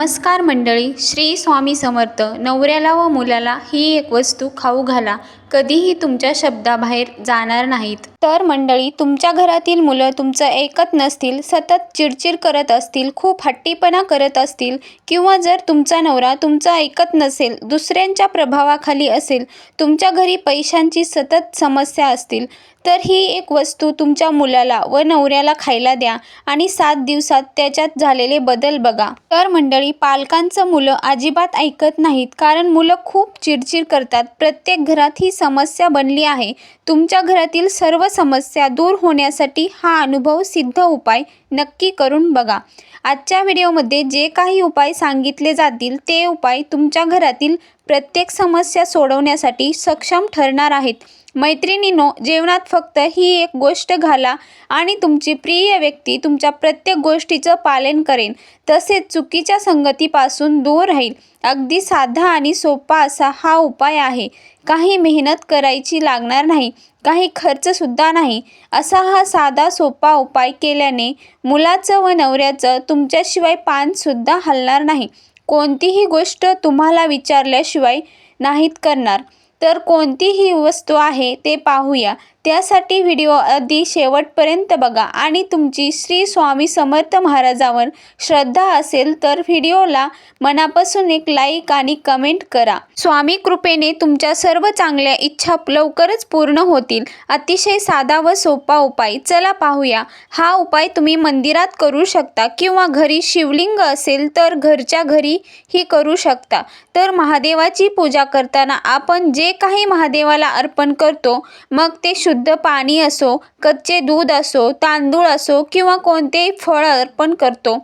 नमस्कार मंडळी श्री स्वामी समर्थ. नवऱ्याला व मुलाला ही एक वस्तू खाऊ घाला. कधीही तुमच्या शब्दाबाहेर जाणार नाहीत. तर मंडळी तुमच्या घरातील मुलं तुमचं ऐकत नसतील सतत चिडचिड करत असतील खूप हट्टीपणा करत असतील किंवा जर तुमचा नवरा तुमचं ऐकत नसेल दुसऱ्यांच्या प्रभावाखाली असेल तुमच्या घरी पैशांची सतत समस्या असतील तर ही एक वस्तू तुमच्या मुलाला व नवऱ्याला खायला द्या आणि सात दिवसात त्याच्यात झालेले बदल बघा. तर मंडळी पालकांचं मुलं अजिबात ऐकत नाहीत कारण मुलं खूप चिडचिड करतात. प्रत्येक घरात ही समस्या बनली आहे. तुमच्या घरातील सर्व समस्या दूर होण्यासाठी हा अनुभव सिद्ध उपाय नक्की करून बघा. आजच्या व्हिडिओमध्ये जे काही उपाय सांगितले जातील ते उपाय तुमच्या घरातील प्रत्येक समस्या सोडवण्यासाठी सक्षम ठरणार आहेत. मैत्रिणीनो जेवणात फक्त ही एक गोष्ट घाला आणि तुमची प्रिय व्यक्ती तुमच्या प्रत्येक गोष्टीचं पालन करेन. तसेच चुकीच्या संगतीपासून दूर राहील. अगदी साधा आणि सोपा असा हा उपाय आहे. काही मेहनत करायची लागणार नाही. काही खर्चसुद्धा नाही. असा हा साधा सोपा उपाय केल्याने मुलाचं व नवऱ्याचं तुमच्याशिवाय पानसुद्धा हलणार नाही. कोणतीही गोष्ट तुम्हाला विचारल्याशिवाय नाहीत करणार. तर कोणती ही वस्तू आहे ते पाहूया. त्यासाठी व्हिडिओ अगदी शेवटपर्यंत बघा. आणि तुमची श्री स्वामी समर्थ महाराजावर श्रद्धा असेल तर व्हिडिओला मनापासून एक लाईक आणि कमेंट करा. स्वामी कृपेने तुमच्या सर्व चांगल्या इच्छा लवकरच पूर्ण होतील. अतिशय साधा व सोपा उपाय. चला पाहूया. हा उपाय तुम्ही मंदिरात करू शकता किंवा घरी शिवलिंग असेल तर घरच्या घरी ही करू शकता. तर महादेवाची पूजा करताना आपण जे काही महादेवाला अर्पण करतो मग ते शुद्ध पाणी असो कच्चे दूध असो तांदूळ असो किंवा कोणतेही फळ अर्पण करतो.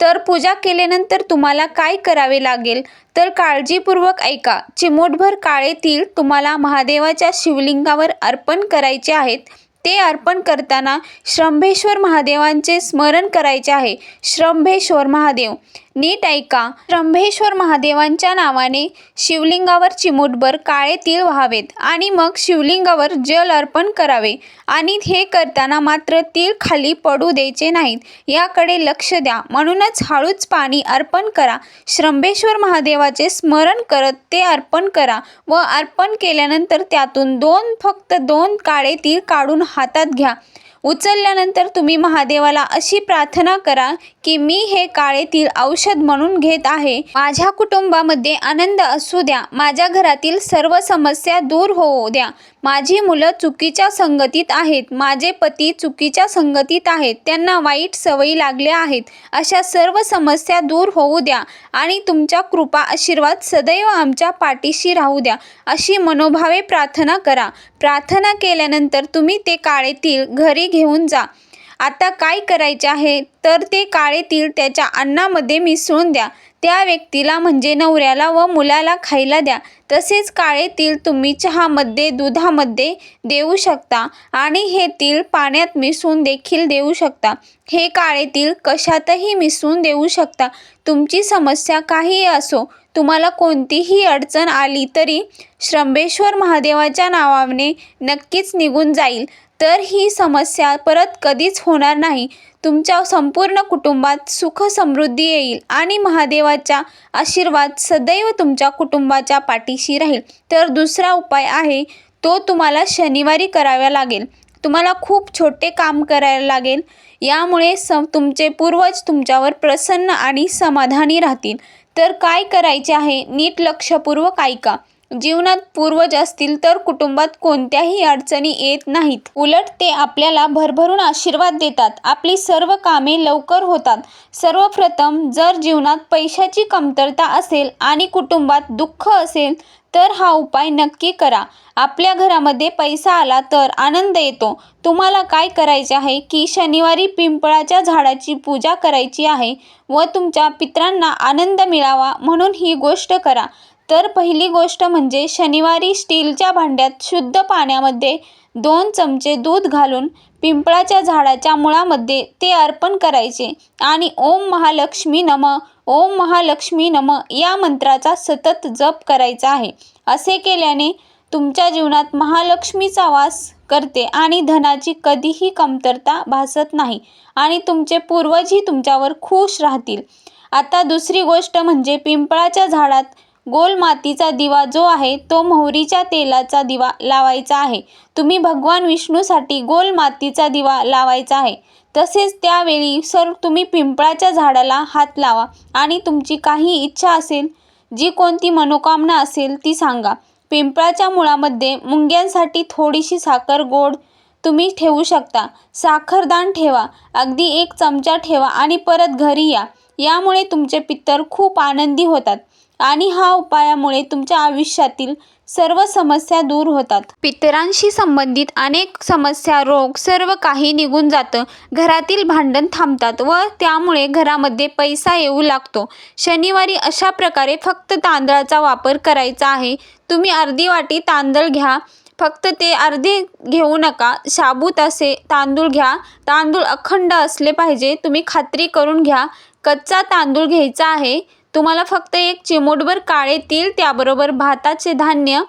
तर पूजा केल्यानंतर तुम्हाला काय करावे लागेल? तर काळजीपूर्वक ऐका. चिमूटभर काळे तीळ तुम्हाला महादेवाच्या शिवलिंगावर अर्पण करायचे आहेत. ते अर्पण करताना श्रंभेश्वर महादेवांचे स्मरण करायचे आहे. श्रंभेश्वर महादेव नीट ऐका. श्रंभेश्वर महादेवांच्या नावाने शिवलिंगावर चिमूटभर काळे तीळ व्हावेत आणि मग शिवलिंगावर जल अर्पण करावे. आणि हे करताना मात्र तीळ खाली पडू द्यायचे नाहीत. याकडे लक्ष द्या. म्हणूनच हळूच पाणी अर्पण करा. श्रंभेश्वर महादेवाचे स्मरण करत ते अर्पण करा व अर्पण केल्यानंतर त्यातून दोन फक्त दोन काळे तीळ काढून हातात घ्या. उचलल्यानंतर तुम्ही महादेवाला अशी प्रार्थना करा की मी हे काळे तीळ औषध म्हणून घेत आहे. माझ्या कुटुंबामध्ये आनंद असू द्या. माझ्या घरातील सर्व समस्या दूर होऊ द्या. माझी मुलं चुकीच्या संगतीत आहेत. माझे पती चुकीच्या संगतीत आहेत. त्यांना वाईट सवयी लागल्या आहेत. अशा सर्व समस्या दूर होऊ द्या आणि तुमच्या कृपा आशीर्वाद सदैव आमच्या पाठीशी राहू द्या. अशी मनोभावे प्रार्थना करा. प्रार्थना केल्यानंतर तुम्ही ते काळे तीळ घरी घेऊन जा. आता काय करायचे आहे? तर ते काळे तीळ त्याच्या अन्नामध्ये मिसळून द्या. त्या व्यक्तीला म्हणजे नवऱ्याला व मुलाला खायला द्या. तसेच काळे तीळ तुम्ही चहामध्ये दुधामध्ये देऊ शकता आणि हे तीळ पाण्यात मिसळून देखील देऊ शकता. हे काळे तीळ कशातही मिसळून देऊ शकता. तुमची समस्या काहीही असो तुम्हाला कोणतीही अडचण आली तरी श्रंबेश्वर महादेवाच्या नावाने नक्कीच निघून जाईल. तर ही समस्या परत कधीच होणार नाही. तुमच्या संपूर्ण कुटुंबात सुख समृद्धी येईल आणि महादेवाचा आशीर्वाद सदैव तुमच्या कुटुंबाच्या पाठीशी राहील. तर दुसरा उपाय आहे तो तुम्हाला शनिवारी करावा लागेल. तुम्हाला खूप छोटे काम करायला लागेल. यामुळे स तुमचे पूर्वज तुमच्यावर प्रसन्न आणि समाधानी राहतील. तर काय करायचे आहे? नीट लक्षपूर्वक ऐका. जीवनात पूर्वज असतील तर कुटुंबात कोणत्याही अडचणी येत नाहीत. उलट ते आपल्याला भरभरून आशीर्वाद देतात. आपली सर्व कामे लवकर होतात. सर्वप्रथम जर जीवनात पैशाची कमतरता असेल आणि कुटुंबात दुःख असेल तर हा उपाय नक्की करा. आपल्या घरामध्ये पैसा आला तर आनंद येतो. तुम्हाला काय करायचे आहे की शनिवारी पिंपळाच्या झाडाची पूजा करायची आहे व तुमच्या पित्रांना आनंद मिळावा म्हणून ही गोष्ट करा. तर पहिली गोष्ट म्हणजे शनिवारी स्टीलच्या भांड्यात शुद्ध पाण्यामध्ये दोन चमचे दूध घालून पिंपळाच्या झाडाच्या मुळामध्ये ते अर्पण करायचे. आणि ओम महालक्ष्मी नम ओम महालक्ष्मी नम या मंत्राचा सतत जप करायचा आहे. असे केल्याने तुमच्या जीवनात महालक्ष्मीचा वास करते आणि धनाची कधीही कमतरता भासत नाही आणि तुमचे पूर्वजही तुमच्यावर खुश राहतील. आता दुसरी गोष्ट म्हणजे पिंपळाच्या झाडात गोल मातीचा दिवा जो आहे तो मोहरीच्या तेलाचा दिवा लावायचा आहे. तुम्ही भगवान विष्णूसाठी गोल मातीचा दिवा लावायचा आहे. तसेच त्यावेळी सर तुम्ही पिंपळाच्या झाडाला हात लावा आणि तुमची काही इच्छा असेल जी कोणती मनोकामना असेल ती सांगा. पिंपळाच्या मुळामध्ये मुंग्यांसाठी थोडीशी साखर गोड तुम्ही ठेवू शकता. साखरदान ठेवा. अगदी एक चमचा ठेवा आणि परत घरी या. यामुळे तुमचे पित्तर खूप आनंदी होतात. आणि हा उपायामुळे तुमच्या आयुष्यातील सर्व समस्या दूर होतात. पितरांशी संबंधित अनेक समस्या रोग सर्व काही निघून जातं. घरातील भांडण थांबतात व त्यामुळे घरामध्ये पैसा येऊ लागतो. शनिवारी अशा प्रकारे फक्त तांदळाचा वापर करायचा आहे. तुम्ही अर्धी वाटी तांदळ घ्या. फक्त ते अर्धे घेऊ नका. शाबूत असे तांदूळ घ्या. तांदूळ अखंड असले पाहिजे. तुम्ही खात्री करून घ्या. कच्चा तांदूळ घ्यायचा आहे. तुम्हाला फक्त एक चिमूटभर काळे तीळ त्याबरोबर भाताचे धान्य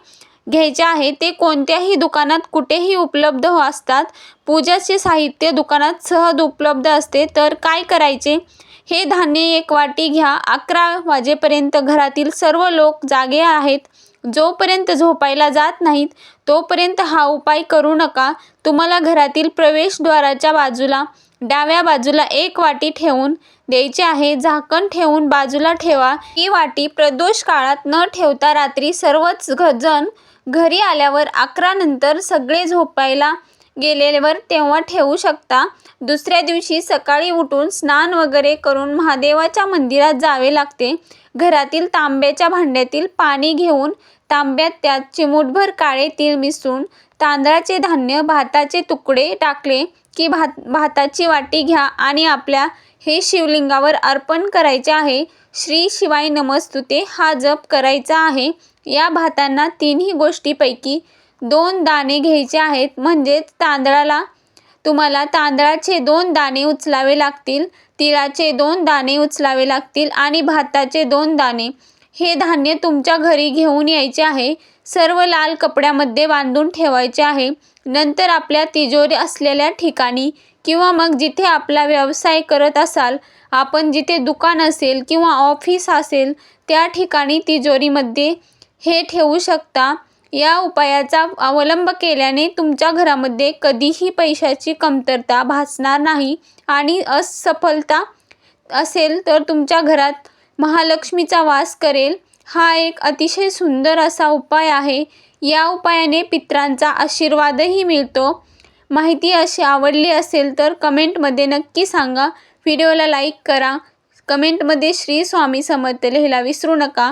घ्यायचे आहे. ते कोणत्याही दुकानात कुठेही उपलब्ध हो असतात. पूजाचे साहित्य दुकानात सहज उपलब्ध असते. तर काय करायचे? हे धान्य एक वाटी घ्या. अकरा वाजेपर्यंत घरातील सर्व लोक जागे आहेत. जोपर्यंत झोपायला जात नाहीत तोपर्यंत हा उपाय करू नका. तुम्हाला घरातील प्रवेशद्वाराच्या बाजूला डाव्या बाजूला एक वाटी ठेवून द्यायची आहे. झाकण ठेवून बाजूला ठेवा. ही वाटी प्रदोष काळात न ठेवता रात्री सर्वच घ जण घरी आल्यावर अकरा नंतर सगळे झोपायला गेलेल्यावर तेव्हा ठेवू शकता. दुसऱ्या दिवशी सकाळी उठून स्नान वगैरे करून महादेवाच्या मंदिरात जावे लागते. घरातील तांब्याच्या भांड्यातील पाणी घेऊन तांब्यात त्यात चिमूटभर काळे तीळ मिसळून तांदळाचे धान्य भाताचे तुकडे टाकले की भात भाताची वाटी घ्या आणि आपल्या हे शिवलिंगावर अर्पण करायचे आहे. श्री शिवाय नमस्तुते हा जप करायचा आहे. या भातांना तिन्ही गोष्टीपैकी दोन दाणे घ्यायचे आहेत. म्हणजेच तांदळाला तुम्हाला तांदळाचे दोन दाणे उचलावे लागतील तिळाचे दोन दाणे उचलावे लागतील आणि भाताचे दोन दाणे. हे धान्य तुमच्या घरी घेऊन यायचे आहे. सर्व लाल कपड्यामध्ये बांधून ठेवायचे आहे. नंतर आपल्या तिजोरी असलेल्या ठिकाणी किंवा मग जिथे आपला व्यवसाय करत असाल आपण जिथे दुकान असेल किंवा ऑफिस असेल त्या ठिकाणी तिजोरीमध्ये हे ठेवू शकता. या उपायाचा अवलंब केल्याने तुमच्या घरामध्ये कधीही पैशाची कमतरता भासणार नाही आणि असफलता असेल तर तुमच्या घरात महालक्ष्मीचा वास करेल. हा एक अतिशय सुंदर असा उपाय आहे. या उपायाने पित्रांचा आशीर्वादही मिळतो. माहिती अशी आवडली असेल तर कमेंटमध्ये नक्की सांगा. व्हिडिओला लाईक करा. कमेंटमध्ये श्री स्वामी समर्थ लिहायला विसरू नका.